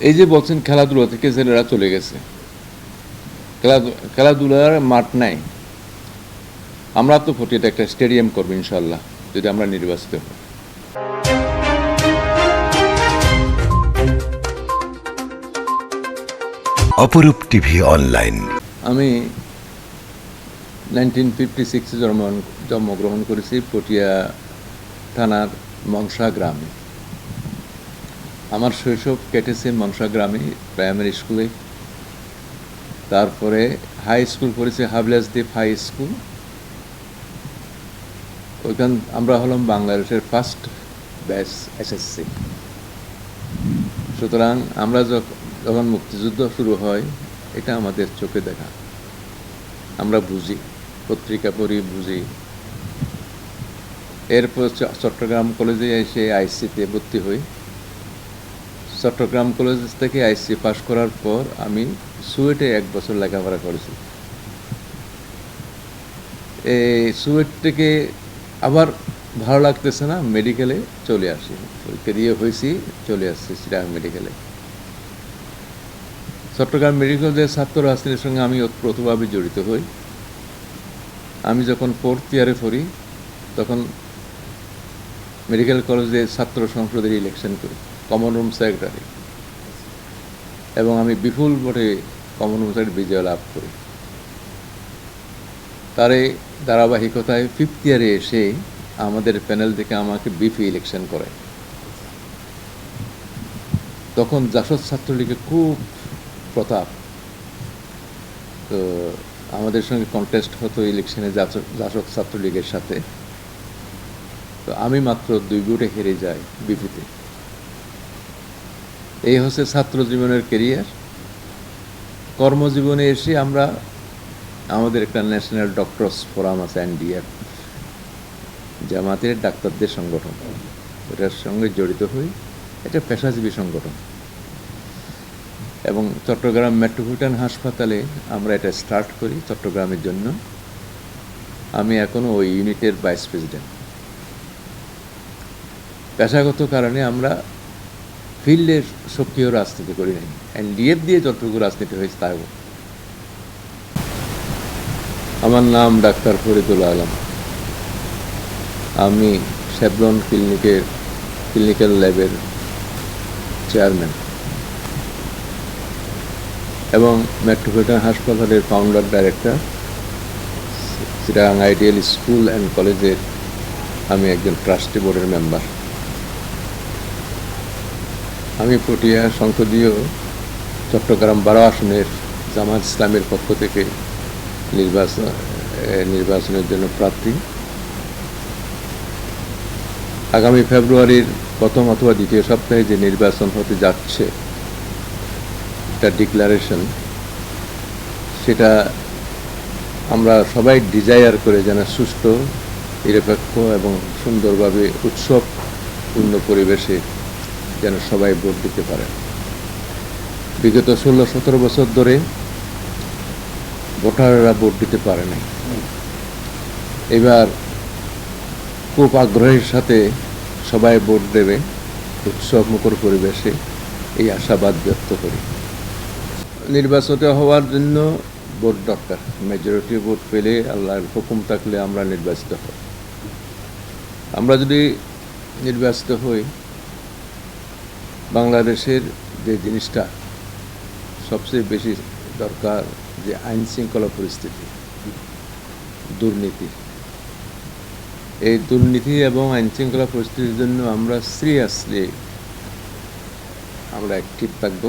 এই যে বলছেন খেলাধুলা থেকে ছেলেরা চলে গেছে। খেলাধু- খেলাধুলার মাঠ নাই। আমরা তো ফটিয়াতে একটা স্টেডিয়াম করব ইনশাল্লাহ যদি আমরা নির্বাচিত হই। Aparup TV online. আমি নাইনটিন ফিফটি সিক্সে জন্ম জন্মগ্রহণ করেছি পটিয়া থানার মংসা গ্রামে। আমার শৈশব কেটেছে মংসা গ্রামে প্রাইমারি স্কুলে তারপরে হাই স্কুল পড়েছি হাবিলাসদ্বীপ হাই স্কুল ওইখান আমরা হলাম বাংলাদেশের ফার্স্ট ব্যাচ এসএসসি সুতরাং আমরা যখ- যখন মুক্তিযুদ্ধ শুরু হয়, এটা আমাদের চোখে দেখা। আমরা বুঝি, পত্রিকা পড়ি, বুঝি। এরপর চট্টগ্রাম কলেজে এসে আইসিতে ভর্তি হই। চট্টগ্রাম কলেজ থেকে আইসি পাশ করার পর আমি সুয়েটে এক বছর লেখাপড়া করেছি। এই সুয়েট থেকে আবার ভালো লাগতেছে না মেডিকেলে চলে আসি। পরীক্ষা দিয়ে হয়েছি, চলে আসছি চিটাং মেডিকেলে চট্টগ্রাম মেডিকেল কলেজের ছাত্র রাজনীতির সঙ্গে আমি ওতপ্রোতভাবে জড়িত হই। আমি যখন ফোর্থ ইয়ারে পড়ি, তখন মেডিকেল কলেজে ছাত্র সংসদের ইলেকশন করি। কমন রুম সেক্রেটারি এবং আমি বিপুল ভোটে কমন রুম সেক্রেটারি বিজয় লাভ করি। তার এই ধারাবাহিকতায় ফিফথ ইয়ারে এসে আমাদের প্যানেল থেকে আমাকে বিপি ইলেকশন করে। তখন জাসদ ছাত্রলীগের খুব প্রতাপ। তো আমাদের সঙ্গে কন্টেস্ট হতো ইলেকশনে জাসদ ছাত্রলীগের সাথে। তো আমি মাত্র দুই ভোটে হেরে যাই বিপিতে এই হচ্ছে ছাত্র জীবনের কেরিয়ার কর্মজীবনে এসে আমরা, আমাদের একটা ন্যাশনাল ডক্টরস ফোরাম আছে এনডিএফ জামাতের ডাক্তারদের সংগঠন। ওটার সঙ্গে জড়িত হই। এটা পেশাজীবী সংগঠন। এবং চট্টগ্রাম মেট্রোপলিটন হাসপাতালে আমরা এটা স্টার্ট করি চট্টগ্রামের জন্য। আমি এখনও ওই ইউনিটের ভাইস প্রেসিডেন্ট পেশাগত কারণে আমরা ফিল্ডের সক্রিয় রাজনীতি করি নাই এনডিএফ দিয়ে যতটুকু রাজনীতি হয়েছে তাও আমার নাম ডাক্তার ফরিদুল আলম। আমি শেভলন ক্লিনিকের, ক্লিনিক্যাল ল্যাবের চেয়ারম্যান। এবং মেট্রোপলিটন হাসপাতালের founder director Chittagong ideal school and কলেজের আমি একজন ট্রাস্টি বোর্ডের মেম্বার আমি পটিয়া সংসদীয় চট্টগ্রাম বারো আসনের জামাত ইসলামের পক্ষ থেকে নির্বাচন নির্বাচনের জন্য প্রার্থী। আগামী ফেব্রুয়ারির প্রথম অথবা দ্বিতীয় সপ্তাহে যে নির্বাচন হতে যাচ্ছে, একটা ডিক্লারেশন, সেটা আমরা সবাই ডিজায়ার করে যেন সুষ্ঠু, নিরপেক্ষ এবং সুন্দরভাবে উৎসবপূর্ণ পরিবেশে যেন সবাই ভোট দিতে পারে। বিগত ষোলো সতেরো বছর ধরে ভোটাররা ভোট দিতে পারে নাই। এবার খুব আগ্রহের সাথে সবাই ভোট দেবে, উৎসব মুখর পরিবেশে এই আশাবাদ ব্যক্ত করি। নির্বাচিত হওয়ার জন্য ভোট দরকার। মেজরিটি ভোট পেলে আল্লাহর হুকুম থাকলে আমরা নির্বাচিত হই। আমরা যদি নির্বাচিত হই বাংলাদেশের যে জিনিসটা সবচেয়ে বেশি দরকার যে আইন শৃঙ্খলা পরিস্থিতি, দুর্নীতি। এই দুর্নীতি এবং আইন শৃঙ্খলা পরিস্থিতির জন্য আমরা সিরিয়াসলি আমরা অ্যাক্টিভ থাকব।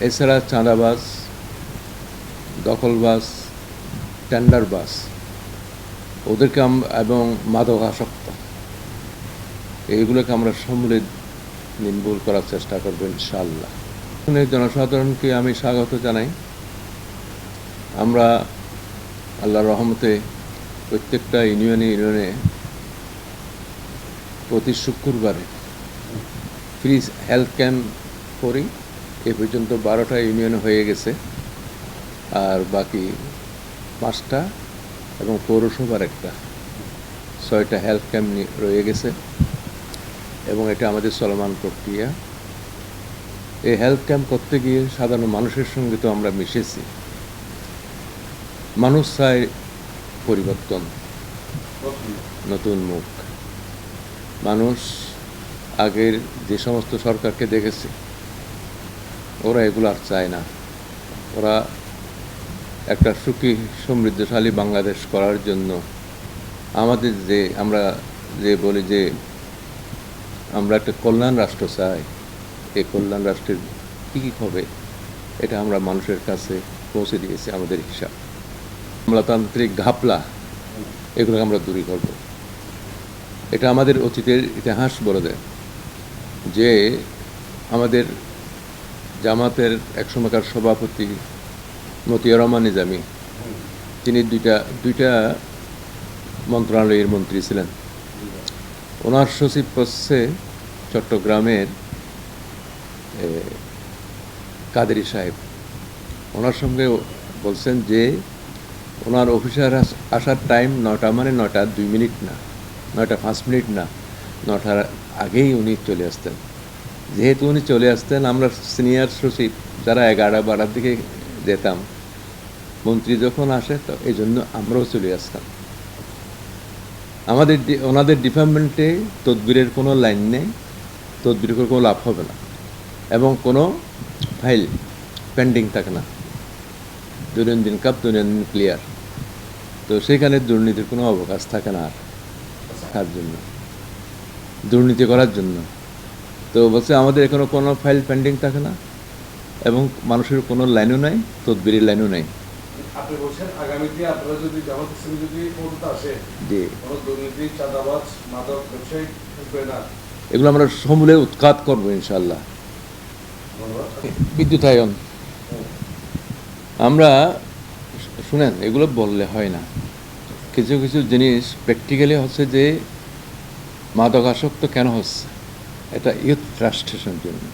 এছাড়া চাঁদাবাজ দখলবাজ টেন্ডারবাজ ওদেরকে এবং মাদকাসক্ত, এইগুলোকে আমরা সমূলে নির্মূল করার চেষ্টা করব ইনশাআল্লাহ। এখানে জনসাধারণকে আমি স্বাগত জানাই। আমরা আল্লাহর রহমতে প্রত্যেকটা ইউনিয়নে ইউনিয়নে প্রতি শুক্রবারে ফ্রি হেলথ ক্যাম্প করি। এ পর্যন্ত বারোটা ইউনিয়ন হয়ে গেছে। আর বাকি পাঁচটা এবং পৌরসভার একটা, ছয়টা হেলথ ক্যাম্প রয়ে গেছে। এবং এটা আমাদের চলমান প্রক্রিয়া। এই হেলথ ক্যাম্প করতে গিয়ে সাধারণ মানুষের সঙ্গে তো আমরা মিশেছি। মানুষ চায় পরিবর্তন, নতুন মুখ। মানুষ আগের যে সমস্ত সরকারকে দেখেছে, ওরা এগুলো আর চায় না। ওরা একটা সুখী, সমৃদ্ধশালী বাংলাদেশ করার জন্য আমাদের যে, আমরা যে বলি যে আমরা একটা কল্যাণ রাষ্ট্র চাই। এই কল্যাণ রাষ্ট্রের কী কী হবে, এটা আমরা মানুষের কাছে পৌঁছে দিয়েছি, আমাদের হিসাব। আমলাতান্ত্রিক ঘাপলা, এগুলোকে আমরা দূরী করব। এটা আমাদের অতীতের ইতিহাস বলে দেয় যে আমাদের জামাতের একসময়কার সভাপতি মতিয়া রহমান নিজামী, তিনি দুইটা দুইটা মন্ত্রণালয়ের মন্ত্রী ছিলেন। ওনার সচিব হচ্ছে চট্টগ্রামের কাদেরি সাহেব। ওনার সঙ্গে বলছেন যে, ওনার অফিসার আসার টাইম নটা মানে নটা দুই মিনিট না, নয়টা পাঁচ মিনিট না নটার আগেই উনি চলে আসতেন। যেহেতু উনি চলে আসতেন, আমরা সিনিয়র সচিব যারা এগারো বারোটার দিকে যেতাম, মন্ত্রী যখন আসে, তো এই জন্য আমরাও চলে আসতাম। আমাদের ওনাদের ডিপার্টমেন্টে তদবিরের কোনো লাইন নেই। তদবির করে কোনো লাভ হবে না। এবং কোনো ফাইল পেন্ডিং থাকে না। দৈনন্দিন কাপ দৈনন্দিন ক্লিয়ার তো সেখানে দুর্নীতির কোনো অবকাশ থাকে না আর কার জন্য? দুর্নীতি করার জন্য। তো বলছে আমাদের এখনও কোনো ফাইল পেন্ডিং থাকে না এবং মানুষের কোনো লাইনও নাই তদবিরের লাইনও নাই। আপনি বলছেন আগামীতে আপনারা যদি জামাত ইসলামী যদি ক্ষমতা আসে কোনো দুর্নীতি চাঁদাবাজ মাদক ব্যবসায়ী না। এগুলো আমরা সমূলে উৎখাত করব ইনশাল্লাহ বিদ্যুতায়ন আমরা শুনেন, এগুলো বললে হয় না। কিছু কিছু জিনিস প্র্যাকটিক্যালি হচ্ছে যে মাদকাসক্ত কেন হচ্ছে? এটা ইউথ ফ্রাস্ট্রেশন জন্য।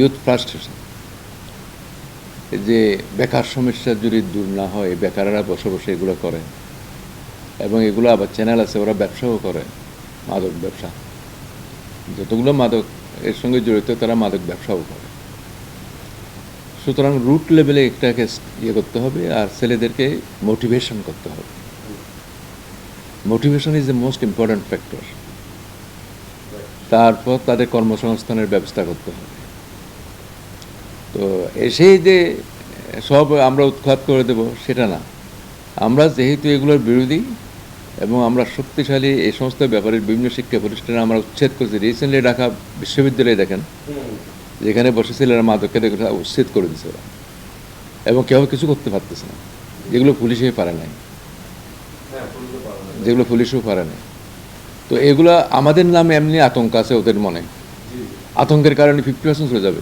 ইউথ ফ্রাস্ট্রেশন যে বেকার সমস্যা যদি দূর না হয়, বেকাররা বসে বসে এগুলো করে। এবং এগুলো আবার চ্যানেল আছে, ওরা ব্যবসাও করে, মাদক ব্যবসা। যতগুলো মাদক এর সঙ্গে জড়িত, তারা মাদক ব্যবসাও করে। সুতরাং রুট লেভেলে এটাকে ইয়ে করতে হবে আর ছেলেদেরকে মোটিভেশন করতে হবে। Motivation is the most important factor তারপর তাদের কর্মসংস্থানের ব্যবস্থা করতে হবে। তো এসেই যে সব আমরা উৎখাত করে দেব, সেটা না। আমরা যেহেতু এগুলোর বিরোধী এবং আমরা শক্তিশালী এই সমস্ত ব্যাপারের বিভিন্ন শিক্ষা প্রতিষ্ঠানে আমরা উচ্ছেদ করছি। রিসেন্টলি ঢাকা বিশ্ববিদ্যালয়ে দেখেন, যেখানে বসেছিলেন মাদককে দেখে উচ্ছেদ করে দিছে ওরা। এবং কেউ কিছু করতে পারতেছে না। যেগুলো পুলিশে পারে নাই। যেগুলো পুলিশও পারে নাই। তো এগুলো আমাদের নামে এমনি আতঙ্ক আছে ওদের মনে। আতঙ্কের কারণে ফিফটি পার্সেন্ট চলে যাবে।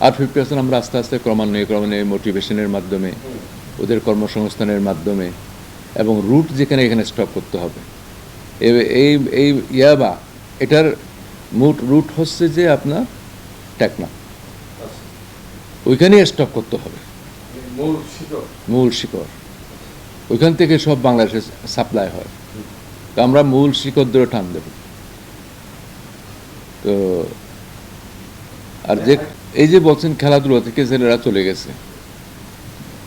আর ফিফটি পার্সেন্ট আমরা আস্তে আস্তে ক্রমান্বয়ে ক্রমান্বয়ে মোটিভেশনের মাধ্যমে, ওদের কর্মসংস্থানের মাধ্যমে এবং রুট যেখানে এখানে স্টপ করতে হবে। এই এই ইয়াবা এটার মুট রুট হচ্ছে যে আপনার টেকনা ওইখানেই স্টপ করতে হবে। মূল শিকড়। ওইখান থেকে সব বাংলাদেশে সাপ্লাই হয়। তো আমরা মূল শিকড় ধরে টান দেব। তো আর যে এই যে বলছেন খেলাধুলা থেকে ছেলেরা চলে গেছে।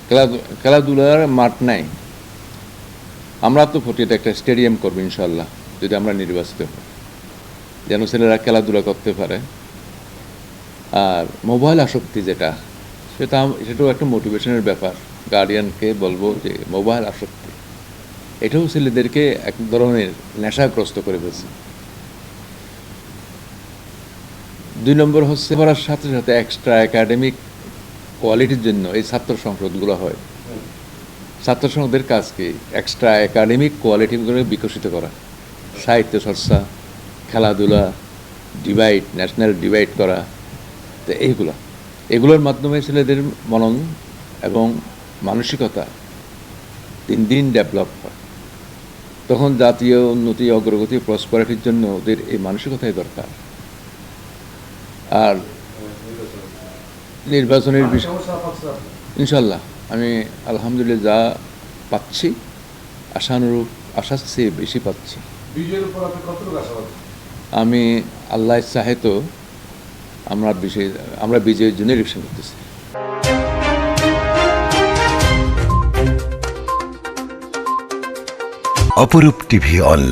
খেলাধু- খেলাধুলার মাঠ নাই। আমরা তো ফটিতে একটা স্টেডিয়াম করব ইনশাল্লাহ যদি আমরা নির্বাচিত হই। যেন ছেলেরা খেলাধুলা করতে পারে। আর মোবাইল আসক্তি যেটা, সেটা সেটাও একটা মোটিভেশনের ব্যাপার। গার্ডিয়ানকে বলব যে মোবাইল আসক্তি, এটাও ছেলেদেরকে এক ধরনের নেশাগ্রস্ত করে ফেলছে। দুই নম্বর হচ্ছে, পড়ার সাথে সাথে এক্সট্রা একাডেমিক কোয়ালিটির জন্য এই ছাত্র সংসদগুলো হয়। ছাত্র সংসদের কাজ কি এক্সট্রা একাডেমিক কোয়ালিটিগুলো বিকশিত করা সাহিত্য চর্চা খেলাধুলা ডিভাইড ন্যাশনাল ডিভাইড করা তো এইগুলো। এগুলোর মাধ্যমে ছেলেদের মনন এবং মানসিকতা দিন দিন ডেভেলপ হয়। তখন জাতীয় উন্নতি অগ্রগতি প্রসপারিটির জন্য ওদের এই মানসিকতাই দরকার। আর নির্বাচনের বিষয় ইনশাল্লাহ। আমি আলহামদুলিল্লাহ যা পাচ্ছি আশানুরূপ আশার চেয়ে বেশি পাচ্ছি। বিজয়ের উপর আপনি কতটুকু আশাবাদী? আমি আল্লাহ চাহে তো আমরা বিজয়ী আমরা বিজয়ের জন্য ইলেকশন করতেছি। অপরূপ টিভি অনলাইন।